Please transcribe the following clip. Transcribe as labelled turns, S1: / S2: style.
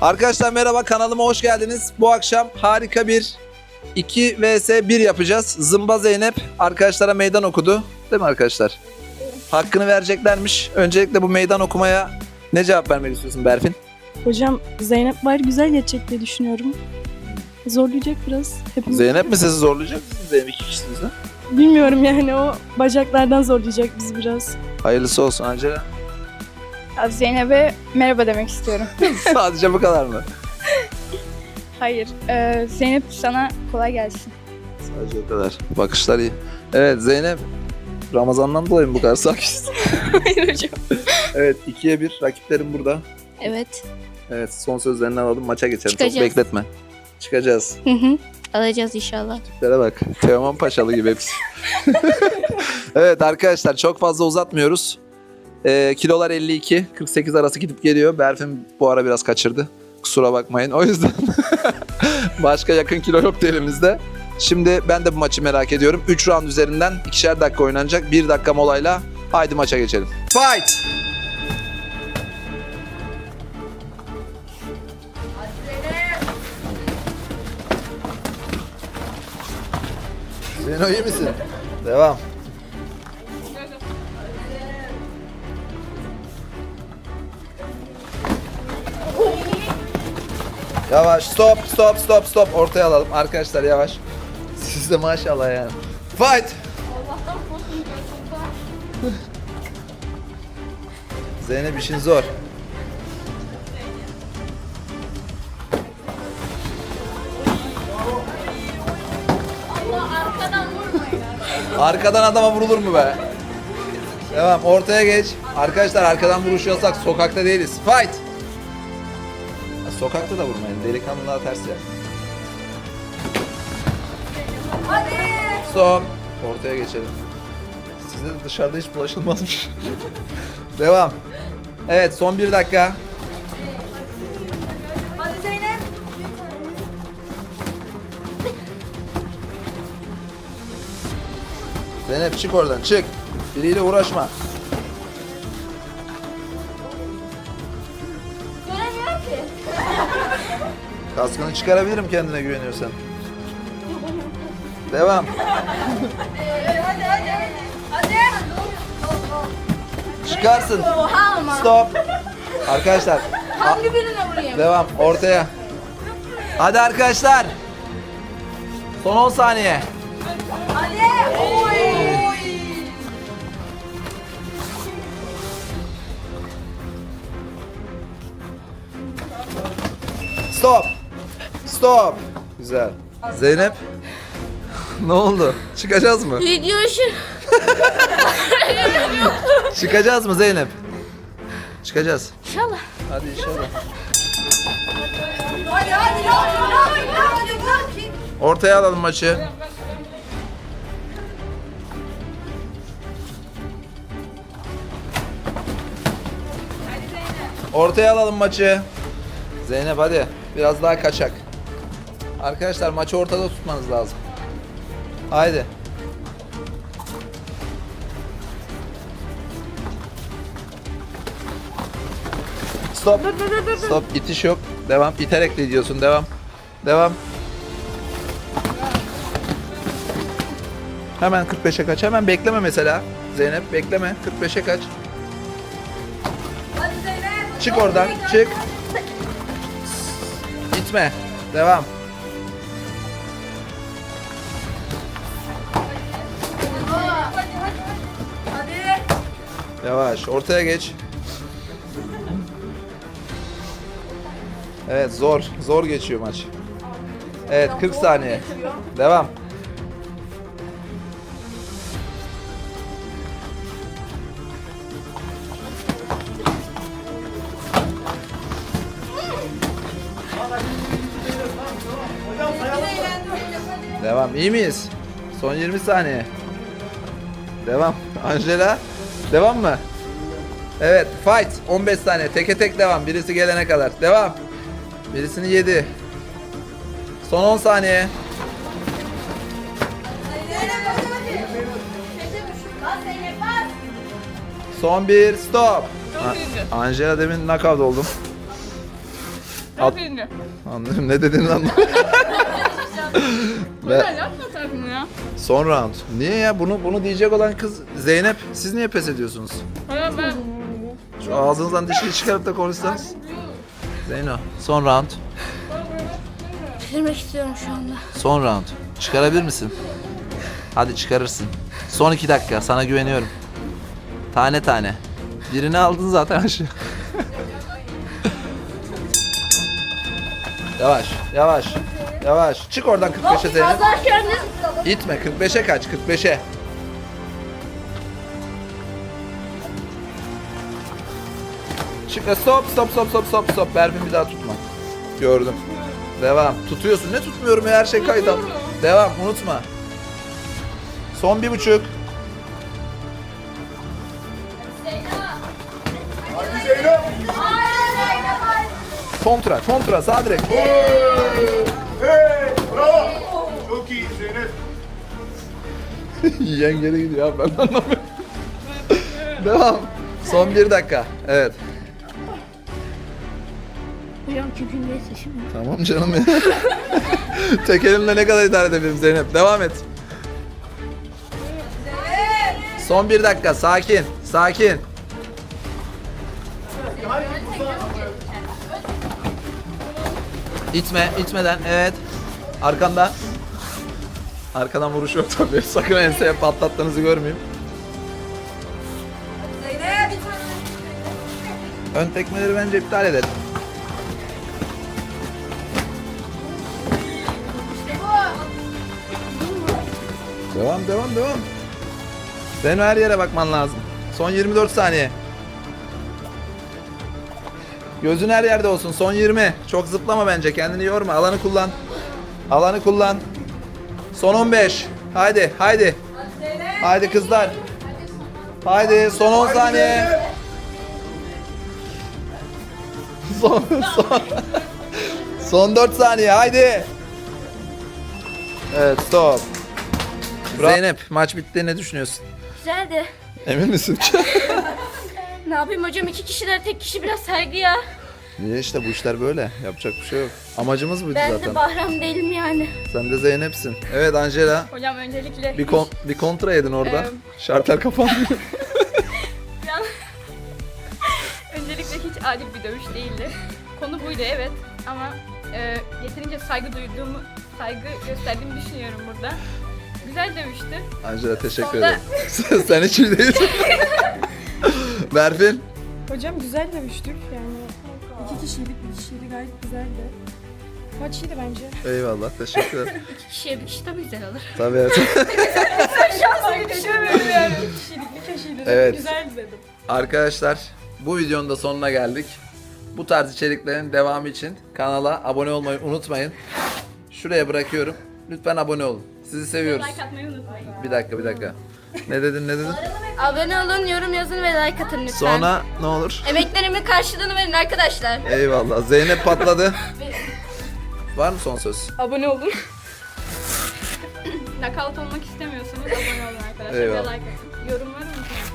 S1: Arkadaşlar merhaba kanalıma hoş geldiniz. Bu akşam harika bir 2 vs 1 yapacağız. Zımba Zeynep arkadaşlara meydan okudu. Değil mi arkadaşlar? Hakkını vereceklermiş. Öncelikle bu meydan okumaya ne cevap vermek istiyorsun Berfin?
S2: Hocam Zeynep var güzel geçecek diye düşünüyorum. Zorlayacak biraz. Hepimiz.
S1: Zeynep mi sizi zorlayacak? Siz Zeynep iki kişisiniz ha?
S2: Bilmiyorum yani o bacaklardan zorlayacak bizi biraz.
S1: Hayırlısı olsun Angela.
S3: Zeynep'e merhaba demek istiyorum.
S1: Sadece bu kadar mı?
S3: Hayır. e, Zeynep sana kolay gelsin.
S1: Sadece o kadar. Bakışlar iyi. Evet Zeynep. Ramazan'dan dolayı mı bu kadar sakinsin?
S3: Hayır hocam.
S1: evet ikiye bir. Rakiplerim burada.
S4: Evet.
S1: Evet son sözlerini alalım maça geçelim. Çok
S4: Çıkacağız.
S1: bekletme. Çıkacağız.
S4: Hı hı. Alacağız inşallah.
S1: Tiplere bak. Teoman Paşalı gibi hepsi. evet arkadaşlar çok fazla uzatmıyoruz. Ee, kilolar 52. 48 arası gidip geliyor. Berfin bu ara biraz kaçırdı. Kusura bakmayın. O yüzden başka yakın kilo yoktu elimizde. Şimdi ben de bu maçı merak ediyorum. 3 round üzerinden ikişer dakika oynanacak. 1 dakika molayla haydi maça geçelim. Fight! Zeno iyi misin? Devam. Yavaş stop stop stop stop ortaya alalım arkadaşlar yavaş. Siz de maşallah yani. Fight. Zeynep işin zor. Arkadan adama vurulur mu be? Devam ortaya geç. Arkadaşlar arkadan vuruşuyorsak sokakta değiliz. Fight. Sokakta da vurmayın. Delikanlılığa ters ya. Stop. Ortaya geçelim. Sizde de dışarıda hiç bulaşılmazmış. Devam. Evet son bir dakika. Zeynep çık oradan çık. Biriyle uğraşma. Kaskını çıkarabilirim kendine güveniyorsan. Devam. Çıkarsın. Stop. Arkadaşlar. Hangi birine vurayım? Devam. Ortaya. Hadi arkadaşlar. Son 10 saniye. Stop. Stop. Güzel. Zeynep. ne oldu? Çıkacağız mı?
S4: Video şu.
S1: Çıkacağız mı Zeynep? Çıkacağız.
S4: İnşallah.
S1: Hadi inşallah. Ortaya alalım maçı. Ortaya alalım maçı. Zeynep hadi. Biraz daha kaçak. Arkadaşlar maçı ortada tutmanız lazım. Haydi. Stop. Stop. İtiş yok. Devam. İterek de gidiyorsun. Devam. Devam. Hemen 45'e kaç. Hemen bekleme mesela. Zeynep bekleme. 45'e kaç. Çık oradan. Çık. Gitme. Devam. Yavaş. Ortaya geç. Evet zor. Zor geçiyor maç. Evet 40 saniye. Devam. Devam. İyi miyiz? Son 20 saniye. Devam. Angela. Devam mı? Evet. Fight. 15 saniye. Teke tek devam. Birisi gelene kadar. Devam. Birisini yedi. Son 10 saniye. Son bir stop. Angela demin knockout oldum. At-
S3: birini.
S1: Anladım ne dediğini anlamadım. Ve
S3: Güzel yapma takımı ya.
S1: son round. Niye ya bunu bunu diyecek olan kız Zeynep. Siz niye pes ediyorsunuz?
S3: Ben.
S1: Şu ağzınızdan dişini çıkarıp da konuşsanız. Zeyno son round.
S4: Bitirmek istiyorum şu anda.
S1: Son round. Çıkarabilir misin? Hadi çıkarırsın. Son iki dakika sana güveniyorum. Tane tane. Birini aldın zaten aşağı. yavaş, yavaş, yavaş. Çık oradan 45'e Zeynep. İtme 45'e kaç 45'e. Çık stop stop stop stop stop stop. Berfin bir daha tutma. Gördüm. Devam. Tutuyorsun. Ne tutmuyorum ya her şey kayıt al. Devam unutma. Son bir buçuk. Kontra, kontra, sağ direkt.
S5: Hey, bravo. Çok iyi Zeynep.
S1: Yiyen geri gidiyor abi ben anlamıyorum. Devam. Son bir dakika. Evet.
S4: Hocam çükündeyiz şimdi.
S1: Tamam canım ya. Tek elimle ne kadar idare edebilirim Zeynep. Devam et. Son bir dakika. Sakin. Sakin. İtme. itmeden. Evet. Arkanda. Arkadan vuruş yok tabii. Sakın enseye patlattığınızı görmeyeyim. Ön tekmeleri bence iptal edelim. Devam devam devam. Sen her yere bakman lazım. Son 24 saniye. Gözün her yerde olsun. Son 20. Çok zıplama bence. Kendini yorma. Alanı kullan. Alanı kullan. Son 15. Haydi haydi. Haydi kızlar. Haydi son 10 saniye. Son son. son 4 saniye. Haydi. Evet stop. Zeynep maç bitti ne düşünüyorsun?
S4: Güzeldi.
S1: Emin misin?
S4: Ne yapayım hocam iki kişiler tek kişi biraz saygı ya.
S1: Niye işte bu işler böyle. Yapacak bir şey yok. Amacımız buydu
S4: Ben
S1: zaten.
S4: de Bahram değilim yani.
S1: Sen de Zeynep'sin. Evet Angela.
S3: Hocam öncelikle
S1: Bir, kon- bir kontra yedin orada. Şartlar kapandı.
S3: öncelikle hiç adil bir dövüş değildi. Konu buydu evet ama e, yeterince saygı duyduğumu, saygı gösterdiğimi düşünüyorum burada. Güzel dövüştü.
S1: Angela teşekkür
S3: Sonra-
S1: ederim. Sen- Sen hiç iyi değilsin. Berfin.
S2: Hocam güzel dövüştük yani. İki kişiydik, bir kişiydi gayet güzeldi. Maç iyiydi bence.
S1: Eyvallah teşekkür ederim.
S4: İki kişiye bir kişi tabii güzel olur.
S1: Tabii evet.
S2: Düşünemiyorum yani. Bir kişiydik, bir kişiydi.
S1: Evet.
S2: Güzeldi dedim.
S1: Arkadaşlar bu videonun da sonuna geldik. Bu tarz içeriklerin devamı için kanala abone olmayı unutmayın. Şuraya bırakıyorum. Lütfen abone olun. Sizi seviyoruz.
S3: Like atmayı unutmayın.
S1: Bir dakika bir dakika. Ne dedin ne dedin?
S4: Abone olun, yorum yazın ve like atın lütfen.
S1: Sonra ne olur?
S4: Emeklerimin karşılığını verin arkadaşlar.
S1: Eyvallah. Zeynep patladı. Var mı son söz?
S2: Abone olun.
S3: Nakavt olmak istemiyorsanız abone olun arkadaşlar.
S1: Eyvallah.
S3: Ve like atın. Yorumları unutmayın.